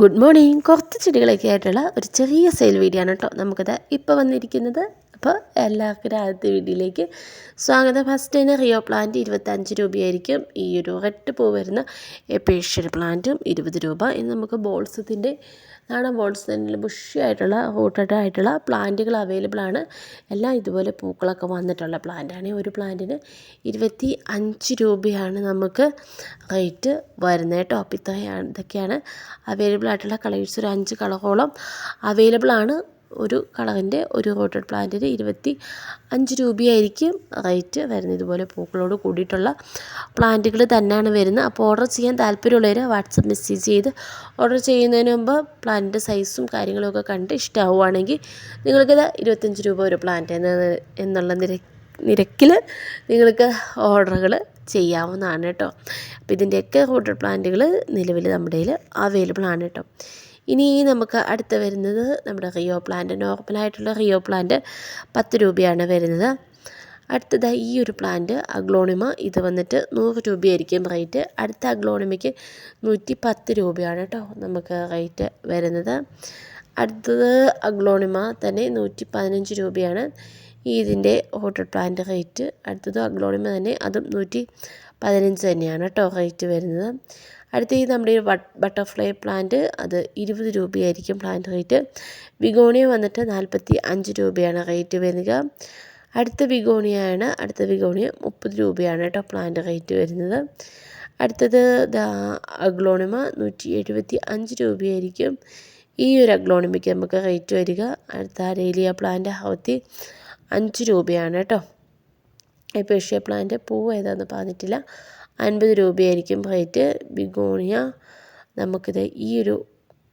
Good morning. കുറച്ച് ചെടികളൊക്കെ ആയിട്ടുള്ള ഒരു ചെറിയ സെയിൽ വീഡിയോ ആണ് കേട്ടോ. നമുക്കത് ഇപ്പോൾ വന്നിരിക്കുന്നത് അപ്പോൾ എല്ലാവർക്കും ആദ്യത്തെ വീട്ടിലേക്ക് സ്വാഗതം. ഫസ്റ്റ് തന്നെ റിയോ പ്ലാന്റ് ഇരുപത്തഞ്ച് രൂപയായിരിക്കും. ഈ ഒരു റെഡ് പൂ വരുന്ന എപ്പേഷ്യൽ പ്ലാന്റും ഇരുപത് രൂപ. ഇനി നമുക്ക് ബോൾസത്തിന്റെ നാടൻ ബോൾസ് തന്നെ ബുഷി ആയിട്ടുള്ള ആയിട്ടുള്ള പ്ലാന്റുകൾ അവൈലബിൾ ആണ്. എല്ലാം ഇതുപോലെ പൂക്കളൊക്കെ വന്നിട്ടുള്ള പ്ലാന്റാണ് ഒരു പ്ലാന്റിന് ഇരുപത്തി അഞ്ച് രൂപയാണ് നമുക്ക് റേറ്റ് വരുന്നത് കേട്ടോ. ഇത്രയാണ് ഇതൊക്കെയാണ് അവൈലബിൾ ആയിട്ടുള്ള കളേഴ്സ് ഒരു അഞ്ച് കളറോളം അവൈലബിൾ ആണ്. ഒരു കളറിന്റെ ഒരു റോട്ടഡ് പ്ലാന്റിന് ഇരുപത്തി അഞ്ച് രൂപയായിരിക്കും റേറ്റ് വരുന്നത്. ഇതുപോലെ പൂക്കളോട് കൂടിയിട്ടുള്ള പ്ലാന്റുകൾ തന്നെയാണ് വരുന്നത്. അപ്പോൾ ഓർഡർ ചെയ്യാൻ താല്പര്യമുള്ളവർ വാട്സപ്പ് മെസ്സേജ് ചെയ്ത് ഓർഡർ ചെയ്യുന്നതിന് മുമ്പ് പ്ലാന്റിന്റെ സൈസും കാര്യങ്ങളൊക്കെ കണ്ട് ഇഷ്ടമാവുകയാണെങ്കിൽ നിങ്ങൾക്കിത് ഇരുപത്തഞ്ച് രൂപ ഒരു പ്ലാന്റ് എന്നുള്ള നിര നിരക്കിൽ നിങ്ങൾക്ക് ഓർഡറുകൾ ചെയ്യാവുന്നതാണ് കേട്ടോ. അപ്പോൾ ഇതിന്റെയൊക്കെ റോട്ടഡ് പ്ലാന്റുകൾ നിലവിൽ നമ്മുടെ കയ്യിൽ അവൈലബിൾ ആണ് കേട്ടോ. ഇനി നമുക്ക് അടുത്ത് വരുന്നത് നമ്മുടെ റിയോ പ്ലാന്റ് നോർമലായിട്ടുള്ള റിയോ പ്ലാന്റ് പത്ത് രൂപയാണ് വരുന്നത്. അടുത്തതായി ഈ ഒരു പ്ലാന്റ് അഗ്ലോണിമ ഇത് വന്നിട്ട് നൂറ് രൂപയായിരിക്കും റേറ്റ് അടുത്ത അഗ്ലോണിമയ്ക്ക് നൂറ്റി പത്ത് രൂപയാണ് കേട്ടോ നമുക്ക് റേറ്റ് വരുന്നത്. അടുത്തത് അഗ്ലോണിമ തന്നെ നൂറ്റി പതിനഞ്ച് രൂപയാണ്. ഇതിന്റെ ഹോട്ടൽ പ്ലാന്റ് റേറ്റ് അടുത്തത് അഗ്ലോണിമ തന്നെ അതും നൂറ്റി പതിനഞ്ച് തന്നെയാണ് കേട്ടോ റേറ്റ് വരുന്നത്. അടുത്ത ഈ നമ്മുടെ ബട്ടർഫ്ലൈ പ്ലാന്റ് അത് ഇരുപത് രൂപയായിരിക്കും പ്ലാന്റ് റേറ്റ് വിഗോണിയ വന്നിട്ട് നാൽപ്പത്തി അഞ്ച് രൂപയാണ് റേറ്റ് വരിക. അടുത്ത വിഗോണിയാണ് അടുത്ത വിഗോണിയ മുപ്പത് രൂപയാണ് കേട്ടോ പ്ലാന്റ് റേറ്റ് വരുന്നത്. അടുത്തത് അഗ്ലോണിമ നൂറ്റി എഴുപത്തി അഞ്ച് രൂപയായിരിക്കും. ഈ ഒരു അഗ്ലോണിമയ്ക്ക് നമുക്ക് റേറ്റ് വരിക. അടുത്ത അരേലിയ പ്ലാന്റ് ഹൗത്തി അഞ്ച് രൂപയാണ് കേട്ടോ. പേഷ്യ പ്ലാന്റ് പൂവ് ഏതാണെന്ന് പറഞ്ഞിട്ടില്ല. അൻപത് രൂപയായിരിക്കും റേറ്റ് ബിഗോണിയ നമുക്കിത് ഈ ഒരു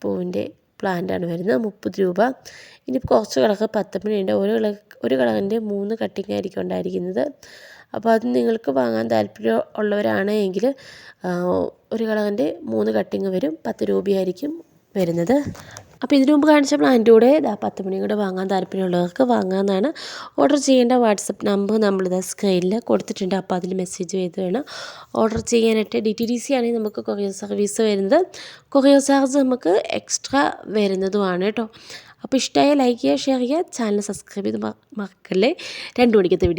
പൂവിന്റെ പ്ലാന്റാണ് വരുന്നത്. മുപ്പത് രൂപ. ഇനി കുറച്ച് കിളക്ക് പത്തമ്പണിയുണ്ട് ഒരു കളർ ഒരു കിളകിന്റെ മൂന്ന് കട്ടിങ് ആയിരിക്കും ഉണ്ടായിരിക്കുന്നത്. അപ്പോൾ അത് നിങ്ങൾക്ക് വാങ്ങാൻ താല്പര്യം ഉള്ളവരാണ് എങ്കിൽ ഒരു കിളകിന്റെ മൂന്ന് കട്ടിങ് വരും. പത്ത് രൂപയായിരിക്കും വരുന്നത്. അപ്പോൾ ഇതിനു മുമ്പ് കാണിച്ച പ്ലാന്റ് കൂടെ ഇതാ പത്ത് മണി കൂടെ വാങ്ങാൻ താല്പര്യമുള്ളവർക്ക് വാങ്ങാമെന്നാണ് ഓർഡർ ചെയ്യേണ്ട വാട്സപ്പ് നമ്പർ നമ്മളിതാ സ്ക്രീനിൽ കൊടുത്തിട്ടുണ്ട്. അപ്പോൾ അതിൽ മെസ്സേജ് ചെയ്ത് വേണം. ഓർഡർ ചെയ്യാനായിട്ട് ഡി ടി ഡി സി ആണെങ്കിൽ നമുക്ക് കൊറിയർ സർവീസ് വരുന്നത്. കൊറിയർ ചാർജ് നമുക്ക് എക്സ്ട്രാ വരുന്നതുമാണ് കേട്ടോ. അപ്പോൾ ഇഷ്ടമായ ലൈക്ക് ചെയ്യുക ഷെയർ ചെയ്യുക. ചാനൽ സബ്സ്ക്രൈബ് ചെയ്ത് മറക്കല്ലേ? രണ്ട് മണിക്കത്തെ വീഡിയോ